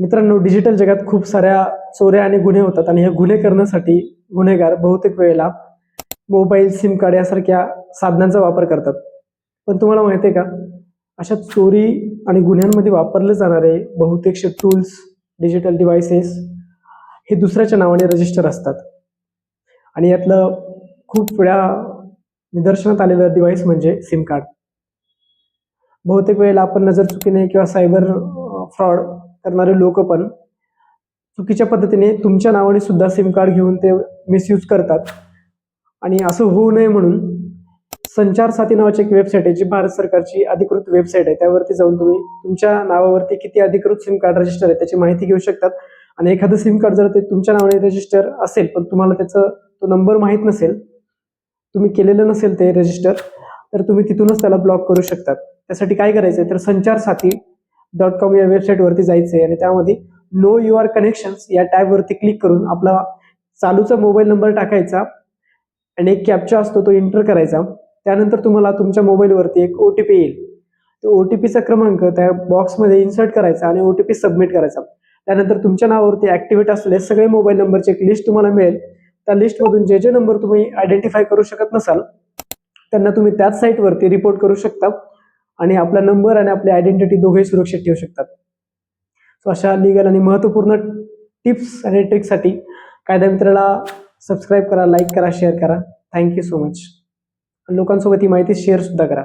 मित्रांनो डिजिटल जगात खूप साऱ्या चोऱ्या आणि गुन्हे होतात आणि हे गुन्हे करण्यासाठी गुन्हेगार बहुतेक वेळेला मोबाईल सिम कार्ड यासारख्या साधनांचा वापर करतात. पण तुम्हाला माहिती आहे का? अशा चोरी आणि गुन्ह्यांमध्ये वापरले जाणारे बहुतेकशे टूल्स डिजिटल डिव्हायसेस हे दुसऱ्याच्या नावाने रजिस्टर असतात. आणि यातलं खूप वेळा निदर्शनात आलेलं डिव्हाइस म्हणजे सिम कार्ड बहुतेक वेळेला आपण नजर चुकीने किंवा सायबर फ्रॉड करणारे लोक पण चुकीच्या पद्धतीने तुमच्या नावाने सुद्धा सिम कार्ड घेऊन ते मिसयूज करतात. आणि असं होऊ नये म्हणून संचार साथी नावाची एक वेबसाईट आहे जी भारत सरकारची अधिकृत वेबसाईट आहे. त्यावरती जाऊन तुम्ही तुमच्या नावावरती किती अधिकृत सिम कार्ड रजिस्टर आहे त्याची माहिती घेऊ शकतात. आणि एखादं सिम कार्ड जर ते तुमच्या नावाने रजिस्टर असेल पण तुम्हाला त्याचं तो नंबर माहीत नसेल तुम्ही केलेलं नसेल ते रजिस्टर तर तुम्ही तिथूनच त्याला ब्लॉक करू शकतात. त्यासाठी काय करायचं तर संचार साथी डॉट कॉम या वेबसाईटवरती जायचं आहे आणि त्यामध्ये नो यू आर कनेक्शन्स या टॅबवरती क्लिक करून आपला चालूचा मोबाईल नंबर टाकायचा आणि एक कॅप्चा असतो तो एंटर करायचा. त्यानंतर तुम्हाला तुमच्या मोबाईलवरती एक ओ टी पी येईल. तो ओ टी पीचा क्रमांक त्या बॉक्समध्ये इन्सर्ट करायचा आणि ओ टी पी सबमिट करायचा. त्यानंतर तुमच्या नावावरती ॲक्टिव्हेट असलेले सगळे मोबाईल नंबरची एक लिस्ट तुम्हाला मिळेल. त्या लिस्टमधून जे जे नंबर तुम्ही आयडेंटिफाय करू शकत नसाल त्यांना तुम्ही त्याच साईटवरती रिपोर्ट करू शकता. आणि आपला नंबर आणि आपली आयडेंटिटी दोघेही सुरक्षित ठेवू शकतात. सो अशा लिगल आणि महत्त्वपूर्ण टिप्स आणि ट्रिक्ससाठी कायदा मित्राला सबस्क्राईब करा लाईक करा शेअर करा. थँक्यू सो मच आणि लोकांसोबत ही माहिती शेअर सुद्धा करा.